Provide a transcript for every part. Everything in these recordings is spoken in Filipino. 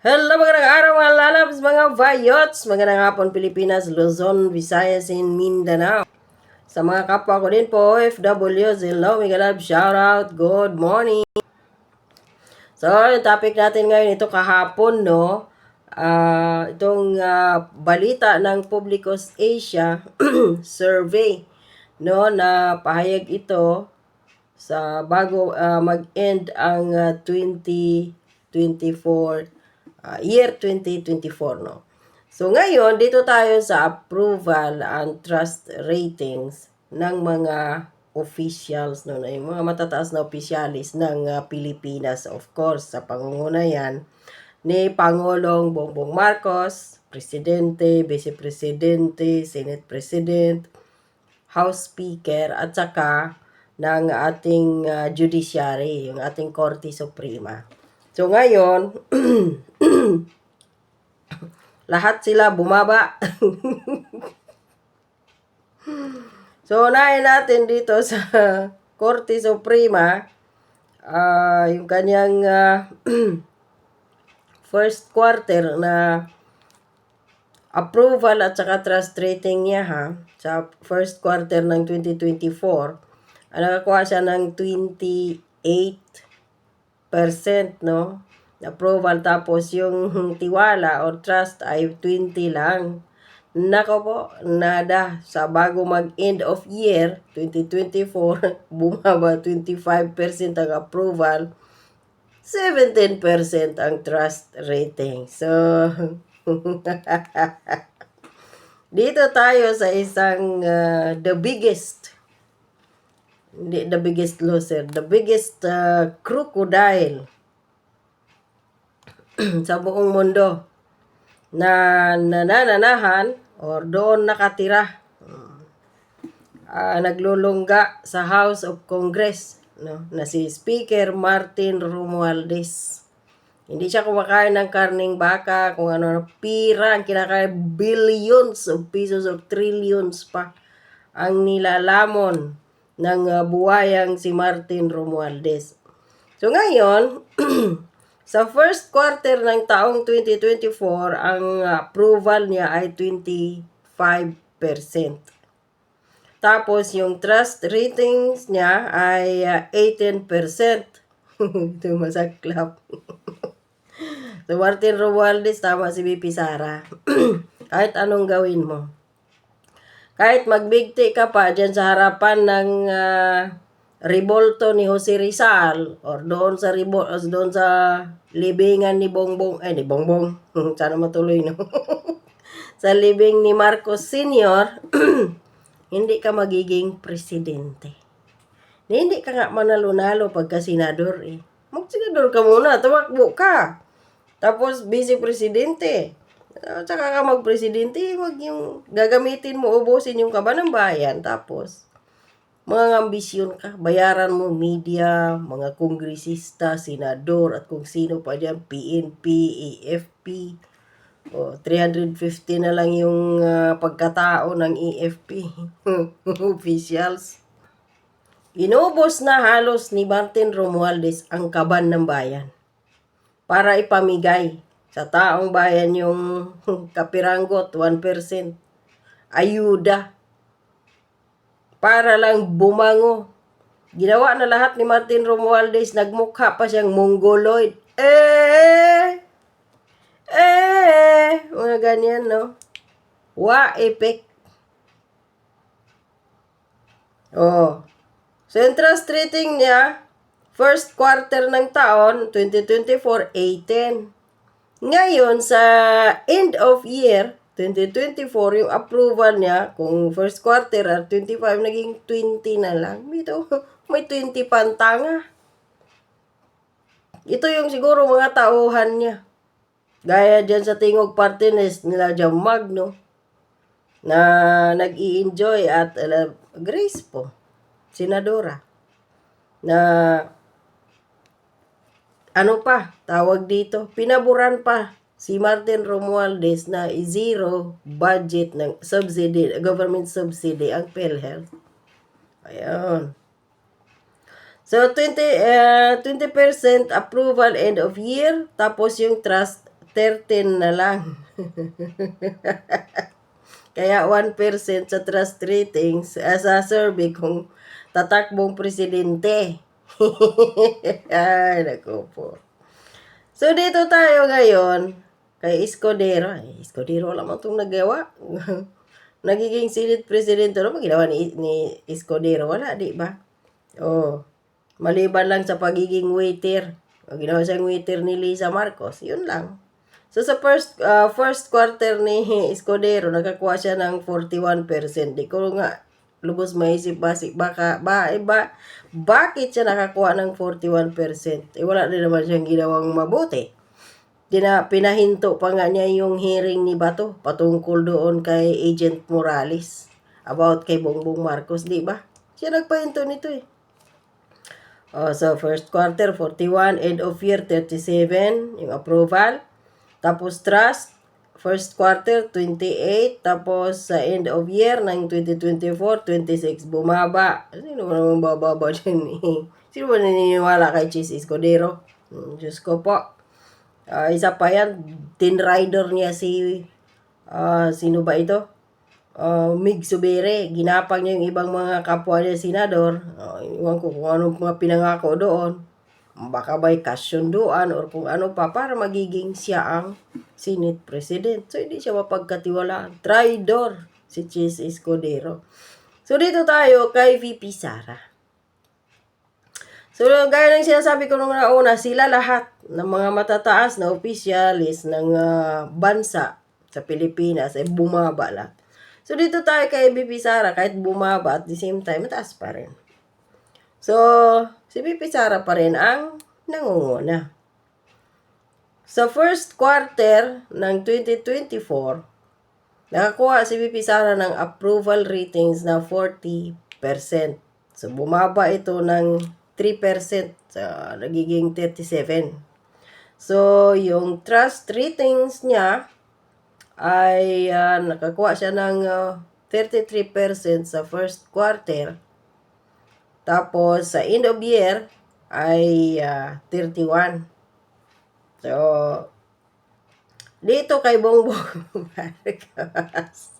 Hello, magandang araw mga lalabs, mga vayots, magandang hapon Pilipinas, Luzon, Visayas, and Mindanao. Sa mga kapwa ko din po, OFWs, hello, mga love, shout out, good morning. So, yung topic natin ngayon, ito kahapon, no? Ah, itong ah, balita ng Publicos Asia survey, no? Na pahayag ito sa bago ah, mag-end ang ah, 2024 ah, year 2024 no. So ngayon dito tayo sa approval and trust ratings ng mga officials no, yung mga matataas na opisyalis ng ah, Pilipinas of course sa pangungunayan ni Pangulong Bongbong Marcos, Presidente, Vice Presidente, Senate President, House Speaker at saka ng ating ah, judiciary, yung ating Korte Suprema. So ngayon, lahat sila bumaba. so unahin natin dito sa Korte Suprema, ah yung kanyang ah, first quarter na approval at saka trust rating niya ha sa first quarter ng 2024 ang nakakuha siya ng 28 no approval tapos yung tiwala or trust ay 20 lang Nako po, nada. Sa bago mag-end of year, 2024, bumaba 25% ang approval, 17% ang trust rating. So, dito tayo sa isang uh, the biggest hindi the biggest loser, the biggest uh, crocodile. Sa buong mundo. Na nanananahan or doon nakatira. Uh, naglulungga sa House of Congress no? Na si Speaker Martin Romualdez. Hindi siya kumakain ng karning baka kung ano pira ang kinakain billions of pesos or trillions pa ang nilalamon ng uh, buhayang si Martin Romualdez so ngayon Sa first quarter ng taong 2024, ang approval niya ay 25%. Tapos yung trust ratings niya ay uh, 18%. Ito masaklap. so Martin Romualdez, tama si BP Sara. Kahit anong gawin mo. Kahit magbigti ka pa dyan sa harapan ng uh, rebolto ni Jose Rizal or doon sa ribol doon sa libingan ni Bongbong ay ni Bongbong sana matuloy no? Sa libing ni Marcos Senior hindi ka magiging presidente. Hindi ka nga manalo-nalo pagka senador eh. Mag-senador ka muna tumakbo ka. Tapos vice presidente at saka ka mag-presidente wag yung gagamitin mo ubusin yung kaba ng bayan tapos mga ambisyon ka, bayaran mo media, mga kongresista, senador, at kung sino pa dyan, PNP, AFP. O, 350 na lang yung uh, pagkatao ng AFP. Officials. Inubos na halos ni Martin Romualdez ang kaban ng bayan para ipamigay sa taong bayan yung kapiranggot, 1%. Ayuda para lang bumango. Ginawa na lahat ni Martin Romualdez, nagmukha pa siyang mongoloid. Eh! Eh! Mga ganyan, no? Wa epic. Oh. So, interest rating niya, first quarter ng taon, 2024, 18. Ngayon, sa end of year, 2024, yung approval niya, kung first quarter at 25, naging 20 na lang. Ito, may 20 pantanga. Ito yung siguro mga tauhan niya. Gaya dyan sa Tingog Partiness nila dyan Magno, na nag enjoy at uh, Grace po, Senadora, na ano pa, tawag dito, pinaburan pa si Martin Romualdez na zero budget ng subsidy, government subsidy ang PhilHealth. Ayan. So, 20, uh, 20% approval end of year, tapos yung trust 13 na lang. Kaya 1% sa trust ratings as a survey kung tatakbong presidente. Ay, naku po. So, dito tayo ngayon kay Escudero. Ay, Escudero lamang itong nagawa. Nagiging silid presidente. Ba ginawa ni, ni Escudero? Wala, di ba? Oh, maliban lang sa pagiging waiter. Ginawa siyang waiter ni Lisa Marcos. Yun lang. So sa first uh, first quarter ni Escudero, nakakuha siya ng 41%. Di ko nga lubos maisip basi baka ba, eh, ba bakit siya nakakuha ng 41%? Eh wala din naman siyang ginawang mabuti. Dina, pinahinto pa nga niya yung hearing ni Bato patungkol doon kay Agent Morales about kay Bongbong Marcos, di ba? Siya nagpahinto nito eh. Oh, so first quarter 41, end of year 37 yung approval. Tapos trust, first quarter 28, tapos sa end of year ng 2024, 26 bumaba. Sino ba naman bababa dyan eh? Sino ba naniniwala kay Cheese Escudero? Hmm, Diyos ko po. Ah, isa pa yan, tin rider niya si, ah, sino ba ito? Ah, Mig Subere. Ginapang niya yung ibang mga kapwa niya senador. Uh, iwan ko kung anong mga pinangako doon baka may kasyunduan or kung ano pa para magiging siya ang Senate President. So, hindi siya mapagkatiwalaan. Traidor si Chis Escudero. So, dito tayo kay VP Sara. So, gaya ng sinasabi ko nung nauna, sila lahat ng mga matataas na opisyalis ng ah, bansa sa Pilipinas ay bumaba lahat. So, dito tayo kay VP Sara, kahit bumaba at the same time, mataas pa rin. So, si VP Sara pa rin ang nangunguna. Sa first quarter ng 2024, nakakuha si VP Sara ng approval ratings na 40%. So, bumaba ito ng 3%, sa nagiging 37. So, yung trust ratings niya ay ah, nakakuha siya ng ah, 33% sa first quarter. Tapos, sa end of year, ay ah, 31. So, dito kay Bongbong Marcos,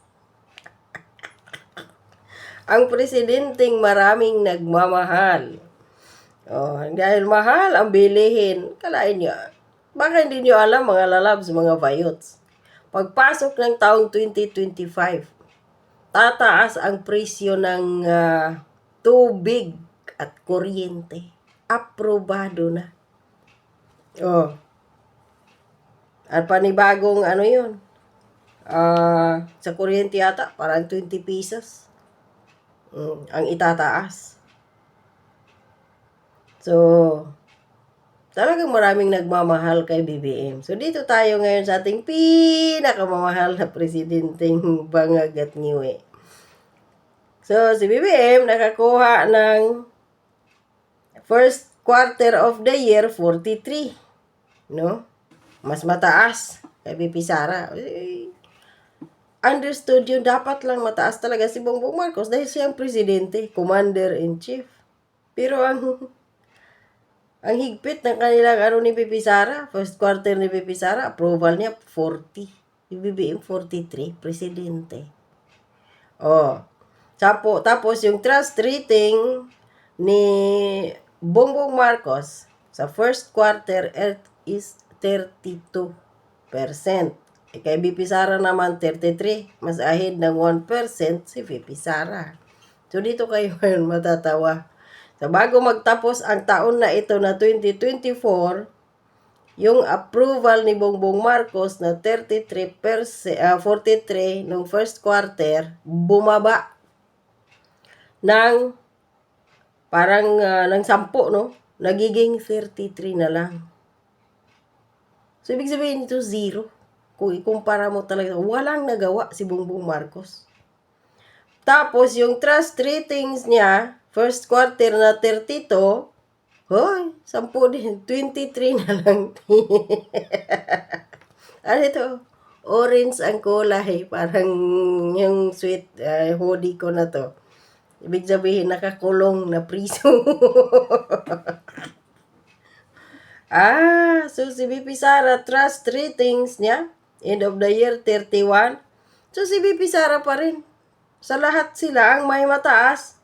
ang presidenteng maraming nagmamahal. Oh, dahil mahal ang bilihin, kalain niyo, baka hindi niyo alam mga lalabs, mga vayots. Pagpasok ng taong 2025, tataas ang presyo ng ah, tubig at kuryente. Aprobado na. Oh. At panibagong ano yun? Ah, sa kuryente yata, parang 20 pesos. Mm, ang itataas. So, talagang maraming nagmamahal kay BBM. So, dito tayo ngayon sa ating pinakamamahal na presidenteng bangag at ngiwi. So, si BBM nakakuha ng first quarter of the year 43. No? Mas mataas kay BP Sara. Understood yun, dapat lang mataas talaga si Bongbong Marcos dahil siya ang presidente, commander-in-chief. Pero ang ang higpit ng kanilang ano ni Pipi Sara, first quarter ni Pipi Sara, approval niya 40. Yung BBM 43, presidente. Oh. Tapo, tapos yung trust rating ni Bongbong Marcos sa first quarter is 32%. E kay BP Sara naman 33, mas ahead ng 1% si VP Sara. So dito kayo ngayon matatawa. So bago magtapos ang taon na ito na 2024, yung approval ni Bongbong Marcos na 33%, ah, 43 nung first quarter, bumaba ng parang ah, ng 10, no? Nagiging 33 na lang. So, ibig sabihin nito, zero. Kung ikumpara mo talaga, walang nagawa si Bongbong Marcos. Tapos, yung trust ratings niya, first quarter na 32, hoy, 10 din, 23 na lang. ano ito? Orange ang kulay, parang yung sweet uh, hoodie ko na to. Ibig sabihin, nakakulong na priso. Ah, so si BP Sara, trust ratings niya, end of the year, 31. So si BP Sara pa rin. Sa lahat sila ang may mataas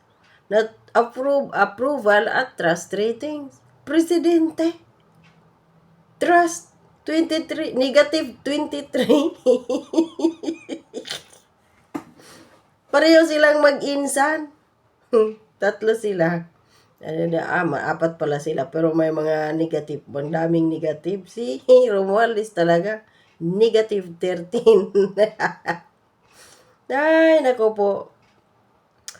na approve, approval at trust ratings. Presidente. Trust 23, negative 23. Pareho silang mag-insan. Tatlo sila. Ano na, ah, apat pala sila. Pero may mga negative. Ang daming negative. Si Romualdez talaga. Negative 13. Ay, nako po.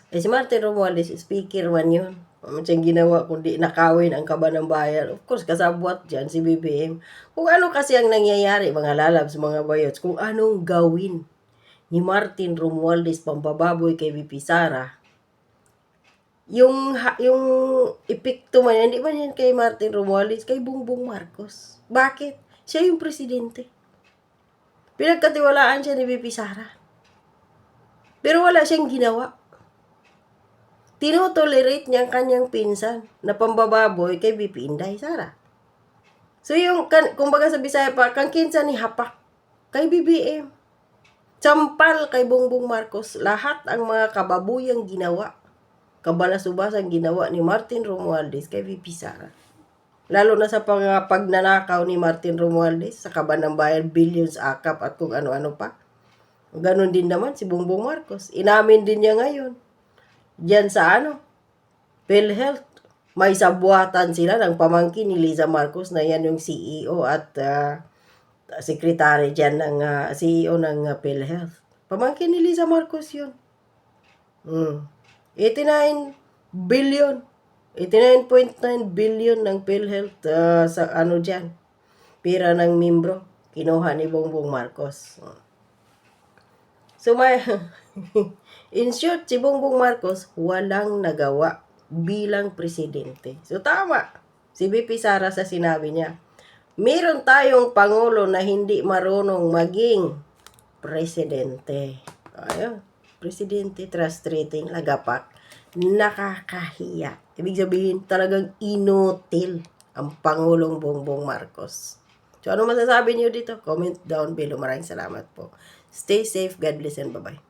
Eh, si Martin Romualdez, speaker man yun. Ano siyang ginawa kundi nakawin ang kaba ng bayan. Of course, kasabwat dyan si BBM. Kung ano kasi ang nangyayari, mga lalabs, mga bayots, kung anong gawin ni Martin Romualdez pambababoy kay VP Sara, yung yung epekto man hindi man yan kay Martin Romualdez, kay Bongbong Marcos. Bakit? Siya yung presidente. Pinagkatiwalaan siya ni VP Sara. Pero wala siyang ginawa. Tinotolerate niya ang kanyang pinsan na pambababoy kay VP Inday Sara. So yung, kan, kumbaga sa Bisaya pa, kang kinsa ni Hapak kay BBM. Sampal kay Bongbong Marcos, lahat ang mga kababuyang ginawa, kabalasubas ang ginawa ni Martin Romualdez kay VP Sara. Lalo na sa pang, pagnanakaw ni Martin Romualdez sa kaban ng bayan, billions akap at kung ano-ano pa. Ganon din naman si Bongbong Marcos. Inamin din niya ngayon. Diyan sa ano, PhilHealth. May sabuatan sila ng pamangkin ni Liza Marcos na yan yung CEO at ah, secretary dyan ng ah, CEO ng ah, PhilHealth. Pamangkin ni Liza Marcos yun. Mm. 89 billion. 89.9 billion ng PhilHealth ah, sa ano dyan. Pira ng membro. Kinuha ni Bongbong Marcos. So may in short, si Bongbong Marcos walang nagawa bilang presidente. So tama. Si BP Sara sa sinabi niya. Meron tayong pangulo na hindi marunong maging presidente. Ayun. Presidente trust rating lagapak. Nakakahiya. Ibig sabihin talagang inutil ang Pangulong Bongbong Marcos. So ano masasabi niyo dito? Comment down below. Maraming salamat po. Stay safe. God bless and bye-bye.